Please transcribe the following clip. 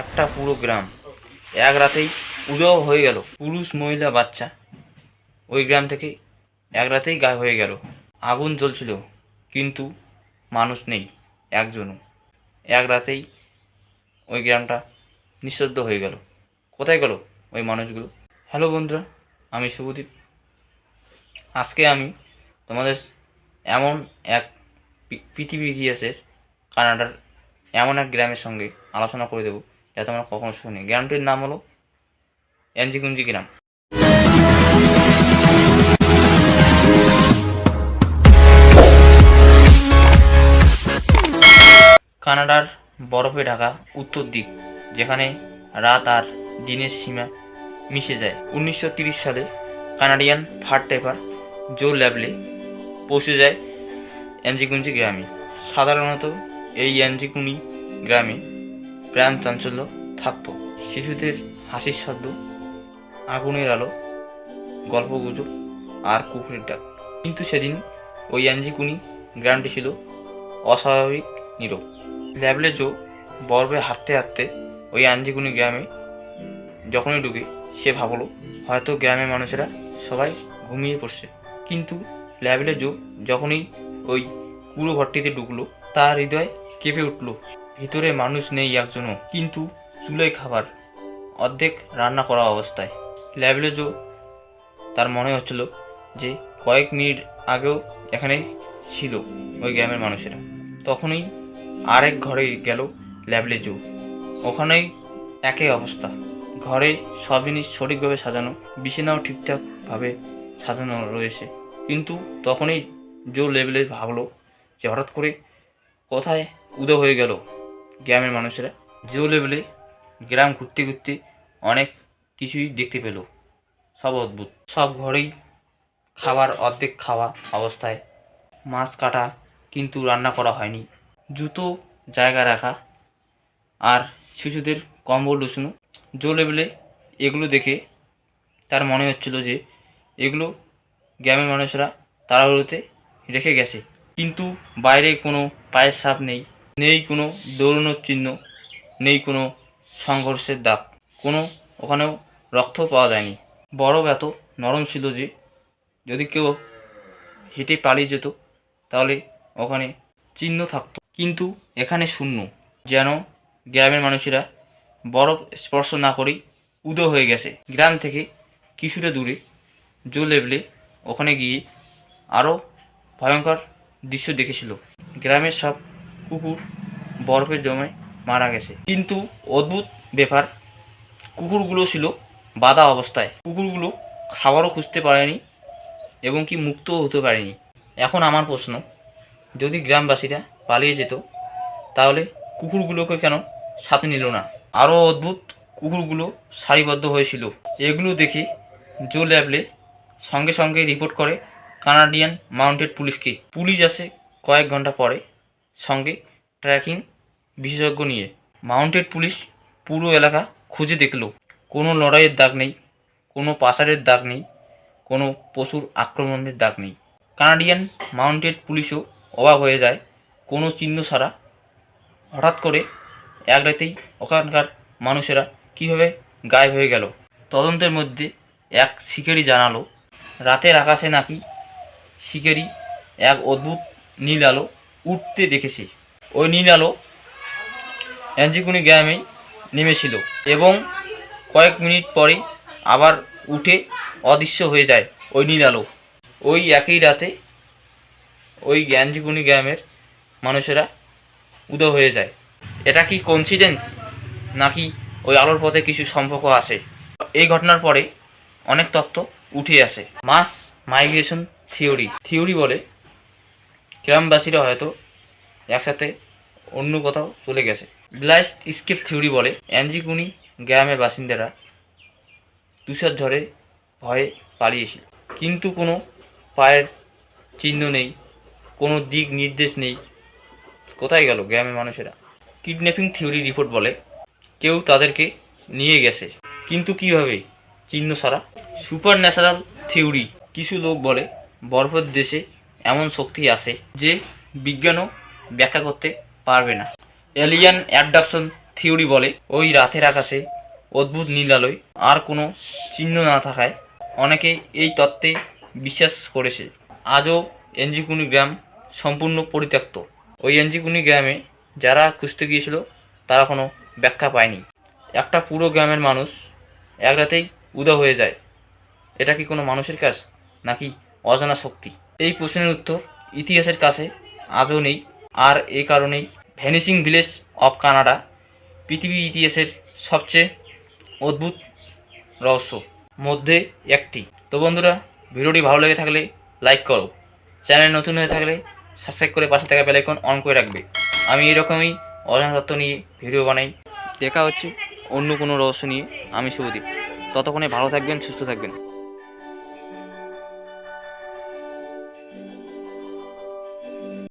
একটা পুরো গ্রাম। এক রাতেই উদয় হয়ে গেল। পুরুষ, মহিলা, বাচ্চা। ওই গ্রাম থেকে এক রাতেই গায়ে হয়ে গেল। আগুন জ্বলছিল, কিন্তু মানুষ নেই, একজনও। এক রাতেই ওই গ্রামটা নিঃশব্দ হয়ে গেল। কোথায় গেল ওই মানুষগুলো? হ্যালো বন্ধুরা, আমি শুভদীপ। আজকে আমি তোমাদের এমন এক পৃথিবী ইতিহাসের কানাডার এমন এক গ্রামের সঙ্গে আলোচনা করে দেবো। যা তোমরা কখনো শুনি গ্রামটির নাম হলো এনজিকুঞ্জি গ্রাম। কানাডার বরফে ঢাকা উত্তর দিক, যেখানে রাত আর দিনের সীমা মিশে যায়। উনিশশো সালে কানাডিয়ান ফার টাইপার জো ল্যাবলে পৌঁছে যায় এনজিকুঞ্জি গ্রামে। সাধারণত এই এনজিকুনি গ্রামে প্রাণ চাঞ্চল্য থাকতো। শিশুদের হাসির শব্দ, আগুনের আলো, গল্পগুজব আর কুকুরের ডাক। কিন্তু সেদিন ওই এনজিকুনি গ্রামটি ছিল অস্বাভাবিক, নীরব। ল্যাবলে জো বরফে হাঁটতে হাঁটতে ওই আঞ্জিকুনি গ্রামে যখনই ঢুকে, সে ভাবলো, হয়তো গ্রামের মানুষেরা সবাই ঘুমিয়ে পড়ছে। কিন্তু ল্যাবলে জো যখনই ওই কুড়ো ঘরটিতে ঢুকলো, তার হৃদয় কেঁপে উঠল। ভিতরে মানুষ নেই একজনও, কিন্তু চুলোয় খাবার। অর্ধেক রান্না করা অবস্থায়। ল্যাবলে জো তার মনে হচ্ছিল যে কয়েক মিনিট আগেও এখানে ছিল ওই গ্রামের মানুষেরা। তখনই আরেক ঘরে গেল ল্যাবলে জো ওখানেই একই অবস্থা। ঘরে সব জিনিস সঠিকভাবে সাজানো, বিছানাও ঠিকঠাকভাবে সাজানো রয়েছে। কিন্তু তখনই জো লেভেলে ভাবলো যে হঠাৎ করে কোথায় উদয় হয়ে গেল। গ্রামের মানুষেরা জো লেভেলে গ্রাম ঘুরতে ঘুরতে অনেক কিছুই দেখতে পেল। সব অদ্ভুত। সব ঘরেই খাবার অর্ধেক খাওয়া অবস্থায়। মাছ কাটা কিন্তু রান্না করা হয়নি। জুতো জায়গা রাখা আর শিশুদের কম্বল লুসানো। জো লেভেলে এগুলো দেখে তার মনে হচ্ছিল যে এগুলো গ্রামের মানুষেরা তাড়াহুড়োতে রেখে গেছে। কিন্তু বাইরে কোনো পায়ের সাপ নেই। নেই কোনো দৌড়ানোর চিহ্ন, নেই কোনো সংঘর্ষের দাগ। কোনো ওখানেও রক্ত পাওয়া যায়নি। বরফ এত নরম ছিল যে, যদি কেউ হেঁটে পালিয়ে যেত, তাহলে ওখানে চিহ্ন থাকতো। কিন্তু এখানে শূন্য, যেন গ্রামের মানুষেরা বরফ স্পর্শ না করেই উদয় হয়ে গেছে। গ্রাম থেকে কিছুটা দূরে জো লেভেলে ওখানে গিয়ে আরও ভয়ঙ্কর দৃশ্য দেখেছিল। গ্রামের সব কুকুর বরফের জমে মারা গেছে। কিন্তু অদ্ভুত ব্যাপার, কুকুরগুলো ছিল বাধা অবস্থায়। কুকুরগুলো খাবারও খুঁজতে পারেনি এবং কি মুক্তও হতে পারেনি। এখন আমার প্রশ্ন, যদি গ্রামবাসীরা পালিয়ে যেত, তাহলে কুকুরগুলোকে কেন সাথে নিল না? আরও অদ্ভুত কুকুরগুলো সারিবদ্ধ হয়েছিল। এগুলো দেখে জো ল্যাবলে সঙ্গে সঙ্গে রিপোর্ট করে কানাডিয়ান মাউন্টেড পুলিশকে। পুলিশ আসে কয়েক ঘণ্টা পরে সঙ্গে ট্র্যাকিং বিশেষজ্ঞ নিয়ে। মাউন্টেড পুলিশ পুরো এলাকা খুঁজে দেখল। কোনো লড়াইয়ের দাগ নেই, কোনো পাচারের দাগ নেই, কোনো পশুর আক্রমণের দাগ নেই। কানাডিয়ান মাউন্টেড পুলিশও অবাক হয়ে যায়, কোনো চিহ্ন ছাড়া। হঠাৎ করে এক রাতেই ওখানকার মানুষেরা কীভাবে গায়েব হয়ে গেল। তদন্তের মধ্যে এক শিকারি জানালো, রাতের আকাশে নাকি শিকারি এক অদ্ভুত নীল আলো উঠতে দেখেছি। ওই নীল আলো অ্যাঞ্জিকুনি গ্রামেই নেমেছিল এবং কয়েক মিনিট পরেই আবার উঠে অদৃশ্য হয়ে যায় ওই নীল আলো। ওই একই রাতে ওই জ্ঞানজিগুনি গ্রামের মানুষেরা উদয় হয়ে যায়। এটা কি কনসিডেন্স নাকি ওই আলোর পথে কিছু সম্পর্ক আসে এই ঘটনার পরে অনেক তত্ত্ব উঠে আসে। মাস মাইগ্রেশন থিওরি। থিওরি বলে গ্রামবাসীরা হয়তো একসাথে অন্য কোথাও চলে গেছে। ব্লাইস স্কেপ থিওরি বলে অ্যাঞ্জিকুনি গ্রামের বাসিন্দারা তুষার ঝড়ে ভয়ে পালিয়েছিল। কিন্তু কোনো পায়ের চিহ্ন নেই, কোনো দিক নির্দেশ নেই, কোথায় গেল গ্রামের মানুষেরা? কিডন্যাপিং থিওরি রিপোর্ট বলে, কেউ তাদেরকে নিয়ে গেছে। কিন্তু কীভাবে চিহ্ন ছাড়া? সুপার ন্যাচারাল থিওরি, কিছু লোক বলে, বরফের দেশে এমন শক্তি আছে যে বিজ্ঞানও ব্যাখ্যা করতে পারবে না। এলিয়ান অ্যাবডাকশন থিওরি বলে, ওই রাতের আকাশে অদ্ভুত নীলালয় আর কোনো চিহ্ন না থাকায় অনেকে এই তত্ত্বে বিশ্বাস করেছে। আজও এনজিকুনি গ্রাম সম্পূর্ণ পরিত্যক্ত। ওই এনজিকুনি গ্রামে যারা খুঁজতে গিয়েছিল, তারা কোনো ব্যাখ্যা পায়নি। একটা পুরো গ্রামের মানুষ এক রাতেই উদা হয়ে যায়। এটা কি কোনো মানুষের কাজ, নাকি অজানা শক্তি? এই প্রশ্নের উত্তর ইতিহাসের কাছে আজও নেই, আর এই কারণেই ভ্যানিসিং ভিলেজ অফ কানাডা পৃথিবী ইতিহাসের সবচেয়ে অদ্ভুত রহস্য মধ্যে একটি। তো বন্ধুরা, ভিডিওটি ভালো লেগে থাকলে লাইক করো। চ্যানেল নতুন হয়ে থাকলে সাবস্ক্রাইব করে পাশে থাকা বেলাইকন অন করে রাখবে। আমি এরকমই অজানা তত্ত্ব নিয়ে ভিডিও বানাই। দেখা হচ্ছে অন্য কোনো রহস্য নিয়ে। আমি শুভদীপ। ততক্ষণে ভালো থাকবেন, সুস্থ থাকবেন।